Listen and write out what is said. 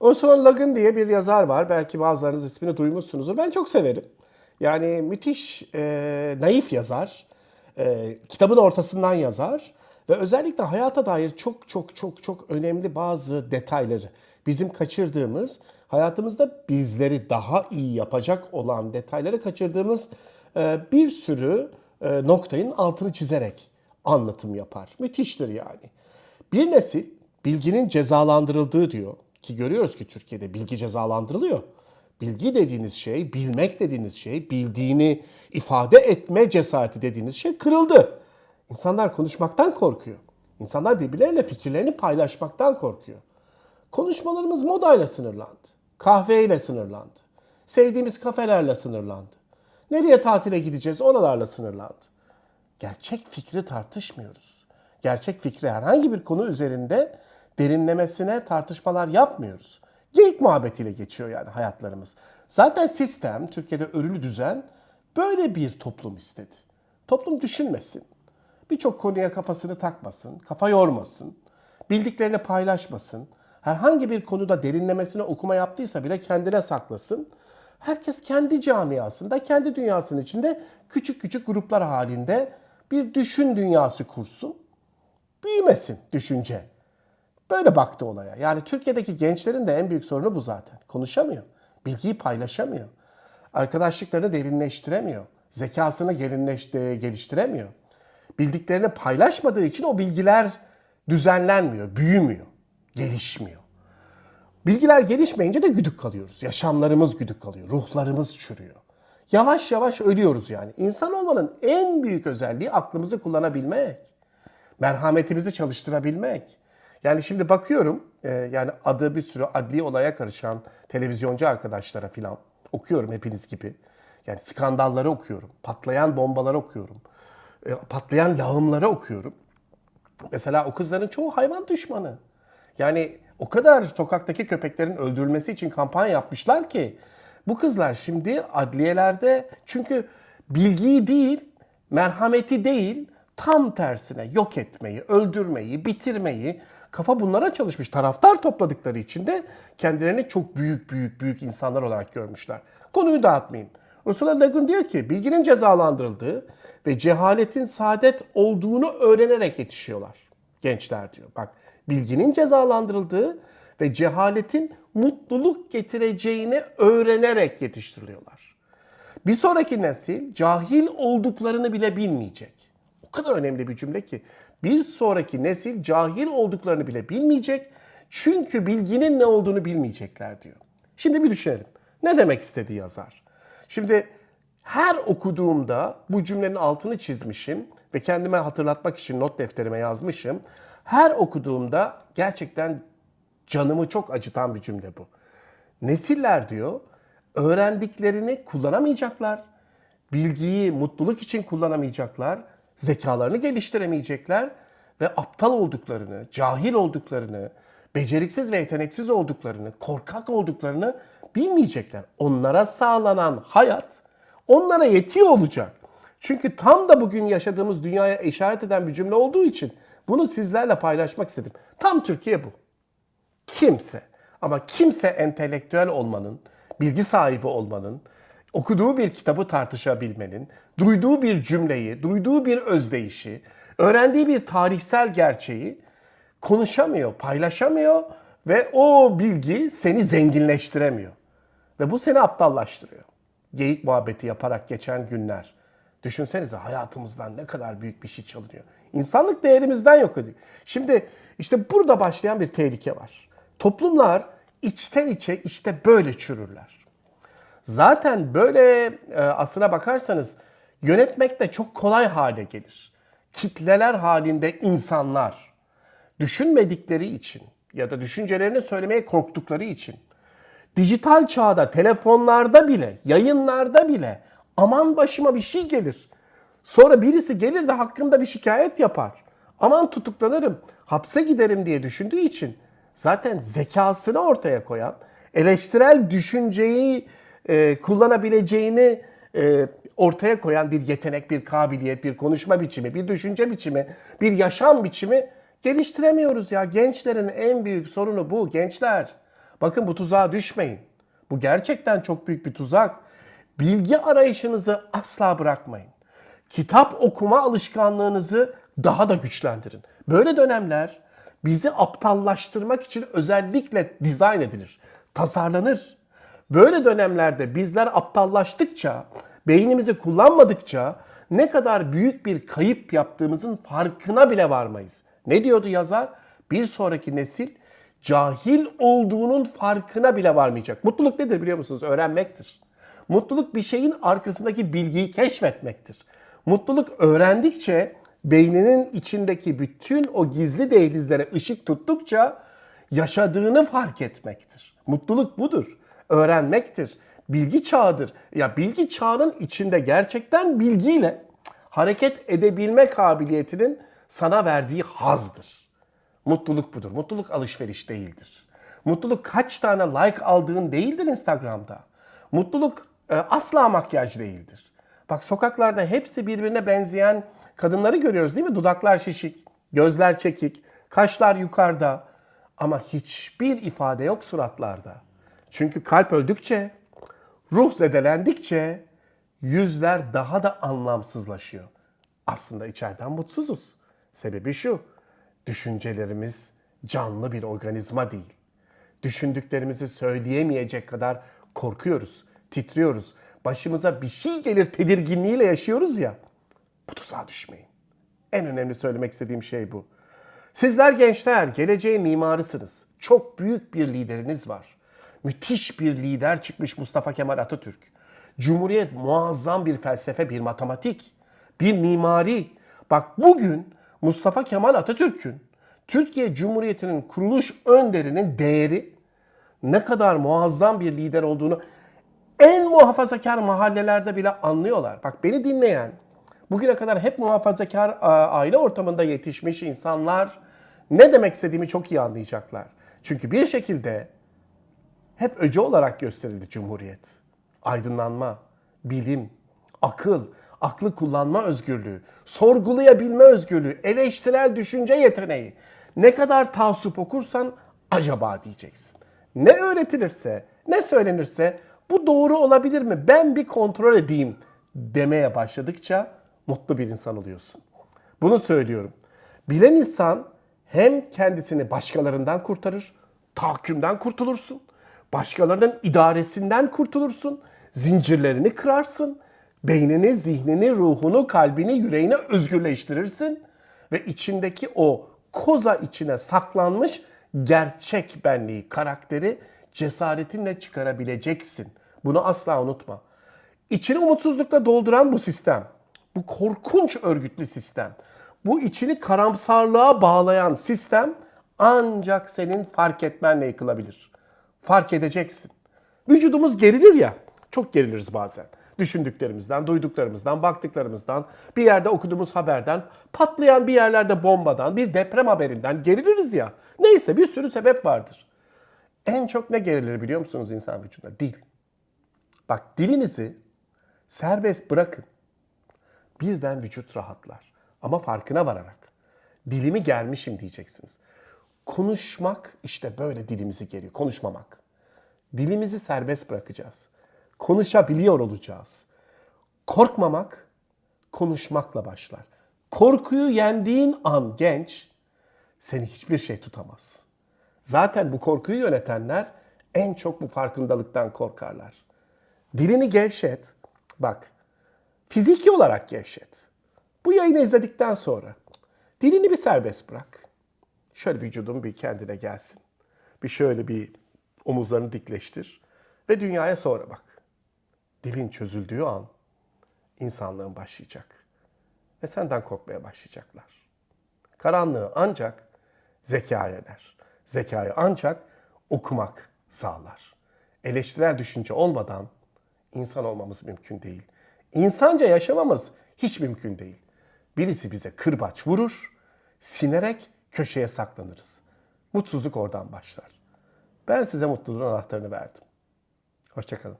Ursula Le Guin diye bir yazar var. Belki bazılarınız ismini duymuşsunuzdur. Ben çok severim. Yani müthiş e, naif yazar. E, kitabın ortasından yazar. Ve özellikle hayata dair çok çok çok çok önemli bazı detayları bizim kaçırdığımız, hayatımızda bizleri daha iyi yapacak olan detayları kaçırdığımız e, bir sürü e, noktayın altını çizerek anlatım yapar. Müthiştir yani. Bir nesil bilginin cezalandırıldığı diyor ki görüyoruz ki Türkiye'de bilgi cezalandırılıyor. Bilgi dediğiniz şey, bilmek dediğiniz şey, bildiğini ifade etme cesareti dediğiniz şey kırıldı. İnsanlar konuşmaktan korkuyor. İnsanlar birbirleriyle fikirlerini paylaşmaktan korkuyor. Konuşmalarımız modayla sınırlandı. Kahveyle sınırlandı. Sevdiğimiz kafelerle sınırlandı. Nereye tatile gideceğiz oralarla sınırlandı. Gerçek fikri tartışmıyoruz. Gerçek fikri herhangi bir konu üzerinde derinlemesine tartışmalar yapmıyoruz. Geyik muhabbetiyle geçiyor yani hayatlarımız. Zaten sistem, Türkiye'de örülü düzen böyle bir toplum istedi. Toplum düşünmesin. Birçok konuya kafasını takmasın, kafa yormasın, bildiklerini paylaşmasın. Herhangi bir konuda derinlemesine okuma yaptıysa bile kendine saklasın. Herkes kendi camiasında, kendi dünyasının içinde küçük küçük gruplar halinde bir düşün dünyası kursun. Büyümesin düşünce. Böyle baktı olaya. Yani Türkiye'deki gençlerin de en büyük sorunu bu zaten. Konuşamıyor. Bilgiyi paylaşamıyor. Arkadaşlıklarını derinleştiremiyor. Zekasını geliştiremiyor. Bildiklerini paylaşmadığı için o bilgiler düzenlenmiyor, büyümüyor, gelişmiyor. Bilgiler gelişmeyince de güdük kalıyoruz. Yaşamlarımız güdük kalıyor, ruhlarımız çürüyor. Yavaş yavaş ölüyoruz yani. İnsan olmanın en büyük özelliği aklımızı kullanabilmek. Merhametimizi çalıştırabilmek. Yani şimdi bakıyorum e, yani adı bir sürü adli olaya karışan televizyoncu arkadaşlara filan okuyorum hepiniz gibi. Yani skandalları okuyorum. Patlayan bombaları okuyorum. e, Patlayan lağımları okuyorum. Mesela o kızların çoğu hayvan düşmanı. Yani o kadar sokaktaki köpeklerin öldürülmesi için kampanya yapmışlar ki bu kızlar şimdi adliyelerde çünkü bilgiyi değil, merhameti değil, tam tersine yok etmeyi, öldürmeyi, bitirmeyi kafa bunlara çalışmış. Taraftar topladıkları için de kendilerini çok büyük büyük büyük insanlar olarak görmüşler. Konuyu dağıtmayayım. Ursula Le Guin diyor ki bilginin cezalandırıldığı ve cehaletin saadet olduğunu öğrenerek yetişiyorlar gençler diyor. Bak bilginin cezalandırıldığı ve cehaletin mutluluk getireceğini öğrenerek yetiştiriliyorlar. Bir sonraki nesil cahil olduklarını bile bilmeyecek. O kadar önemli bir cümle ki bir sonraki nesil cahil olduklarını bile bilmeyecek. Çünkü bilginin ne olduğunu bilmeyecekler diyor. Şimdi bir düşünelim. Ne demek istedi yazar? Şimdi her okuduğumda bu cümlenin altını çizmişim ve kendime hatırlatmak için not defterime yazmışım. Her okuduğumda gerçekten canımı çok acıtan bir cümle bu. Nesiller diyor öğrendiklerini kullanamayacaklar. Bilgiyi mutluluk için kullanamayacaklar. Zekalarını geliştiremeyecekler ve aptal olduklarını, cahil olduklarını, beceriksiz ve yeteneksiz olduklarını, korkak olduklarını bilmeyecekler. Onlara sağlanan hayat onlara yetiyor olacak. Çünkü tam da bugün yaşadığımız dünyaya işaret eden bir cümle olduğu için bunu sizlerle paylaşmak istedim. Tam Türkiye bu. Kimse ama kimse entelektüel olmanın, bilgi sahibi olmanın, okuduğu bir kitabı tartışabilmenin, duyduğu bir cümleyi, duyduğu bir özdeyişi, öğrendiği bir tarihsel gerçeği konuşamıyor, paylaşamıyor ve o bilgi seni zenginleştiremiyor. Ve bu seni aptallaştırıyor. Geyik muhabbeti yaparak geçen günler. Düşünsenize hayatımızdan ne kadar büyük bir şey çalınıyor. İnsanlık değerimizden yok ediyor. Şimdi işte burada başlayan bir tehlike var. Toplumlar içten içe işte böyle çürürler. Zaten böyle e, aslına bakarsanız yönetmek de çok kolay hale gelir. Kitleler halinde insanlar düşünmedikleri için ya da düşüncelerini söylemeye korktukları için dijital çağda, telefonlarda bile, yayınlarda bile aman başıma bir şey gelir. Sonra birisi gelir de hakkında bir şikayet yapar. Aman tutuklanırım, hapse giderim diye düşündüğü için zaten zekasını ortaya koyan, eleştirel düşünceyi e, kullanabileceğini e, ortaya koyan bir yetenek, bir kabiliyet, bir konuşma biçimi, bir düşünce biçimi, bir yaşam biçimi geliştiremiyoruz ya. Gençlerin en büyük sorunu bu gençler. Bakın bu tuzağa düşmeyin. Bu gerçekten çok büyük bir tuzak. Bilgi arayışınızı asla bırakmayın. Kitap okuma alışkanlığınızı daha da güçlendirin. Böyle dönemler bizi aptallaştırmak için özellikle dizayn edilir, tasarlanır. Böyle dönemlerde bizler aptallaştıkça, beynimizi kullanmadıkça ne kadar büyük bir kayıp yaptığımızın farkına bile varmayız. Ne diyordu yazar? Bir sonraki nesil cahil olduğunun farkına bile varmayacak. Mutluluk nedir biliyor musunuz? Öğrenmektir. Mutluluk bir şeyin arkasındaki bilgiyi keşfetmektir. Mutluluk öğrendikçe beyninin içindeki bütün o gizli dehlizlere ışık tuttukça yaşadığını fark etmektir. Mutluluk budur. Öğrenmektir. Bilgi çağıdır. Ya bilgi çağının içinde gerçekten bilgiyle hareket edebilme kabiliyetinin sana verdiği hazdır. Mutluluk budur. Mutluluk alışveriş değildir. Mutluluk kaç tane like aldığın değildir Instagram'da. Mutluluk e, asla makyaj değildir. Bak sokaklarda hepsi birbirine benzeyen kadınları görüyoruz değil mi? Dudaklar şişik, gözler çekik, kaşlar yukarıda ama hiçbir ifade yok suratlarda. Çünkü kalp öldükçe, ruh zedelendikçe yüzler daha da anlamsızlaşıyor. Aslında içeriden mutsuzuz. Sebebi şu, düşüncelerimiz canlı bir organizma değil. Düşündüklerimizi söyleyemeyecek kadar korkuyoruz, titriyoruz. Başımıza bir şey gelir tedirginliğiyle yaşıyoruz ya. Bu tuzağa düşmeyin. En önemli söylemek istediğim şey bu. Sizler gençler geleceğin mimarısınız. Çok büyük bir lideriniz var. Müthiş bir lider çıkmış Mustafa Kemal Atatürk. Cumhuriyet muazzam bir felsefe, bir matematik, bir mimari. Bak bugün Mustafa Kemal Atatürk'ün Türkiye Cumhuriyeti'nin kuruluş önderinin değeri ne kadar muazzam bir lider olduğunu en muhafazakar mahallelerde bile anlıyorlar. Bak beni dinleyen, bugüne kadar hep muhafazakar aile ortamında yetişmiş insanlar ne demek istediğimi çok iyi anlayacaklar. Çünkü bir şekilde hep öce olarak gösterildi Cumhuriyet. Aydınlanma, bilim, akıl, aklı kullanma özgürlüğü, sorgulayabilme özgürlüğü, eleştirel düşünce yeteneği. Ne kadar tavsup okursan acaba diyeceksin. Ne öğretilirse, ne söylenirse bu doğru olabilir mi? Ben bir kontrol edeyim demeye başladıkça mutlu bir insan oluyorsun. Bunu söylüyorum. Bilen insan hem kendisini başkalarından kurtarır, tahakkümden kurtulursun. Başkalarının idaresinden kurtulursun. Zincirlerini kırarsın. Beynini, zihnini, ruhunu, kalbini, yüreğini özgürleştirirsin. Ve içindeki o koza içine saklanmış gerçek benliği, karakteri cesaretinle çıkarabileceksin. Bunu asla unutma. İçini umutsuzlukla dolduran bu sistem, bu korkunç örgütlü sistem, bu içini karamsarlığa bağlayan sistem ancak senin fark etmenle yıkılabilir. Fark edeceksin. Vücudumuz gerilir ya, çok geriliriz bazen. Düşündüklerimizden, duyduklarımızdan, baktıklarımızdan, bir yerde okuduğumuz haberden, patlayan bir yerlerde bombadan, bir deprem haberinden geriliriz ya. Neyse bir sürü sebep vardır. En çok ne gerilir biliyor musunuz insan vücudunda? Dil. Bak dilinizi serbest bırakın. Birden vücut rahatlar. Ama farkına vararak. Dilimi germişim diyeceksiniz. Konuşmak işte böyle dilimizi geriyor. Konuşmamak. Dilimizi serbest bırakacağız. Konuşabiliyor olacağız. Korkmamak konuşmakla başlar. Korkuyu yendiğin an genç seni hiçbir şey tutamaz. Zaten bu korkuyu yönetenler en çok bu farkındalıktan korkarlar. Dilini gevşet. Bak, fiziki olarak gevşet. Bu yayını izledikten sonra dilini bir serbest bırak. Şöyle vücudun bir kendine gelsin. Bir şöyle bir omuzlarını dikleştir ve dünyaya sonra bak. Dilin çözüldüğü an insanlığın başlayacak. Ve senden korkmaya başlayacaklar. Karanlığı ancak zeka yener. Zekayı ancak okumak sağlar. Eleştirel düşünce olmadan insan olmamız mümkün değil. İnsanca yaşamamız hiç mümkün değil. Birisi bize kırbaç vurur, sinerek köşeye saklanırız. Mutsuzluk oradan başlar. Ben size mutluluğun anahtarını verdim. Hoşçakalın.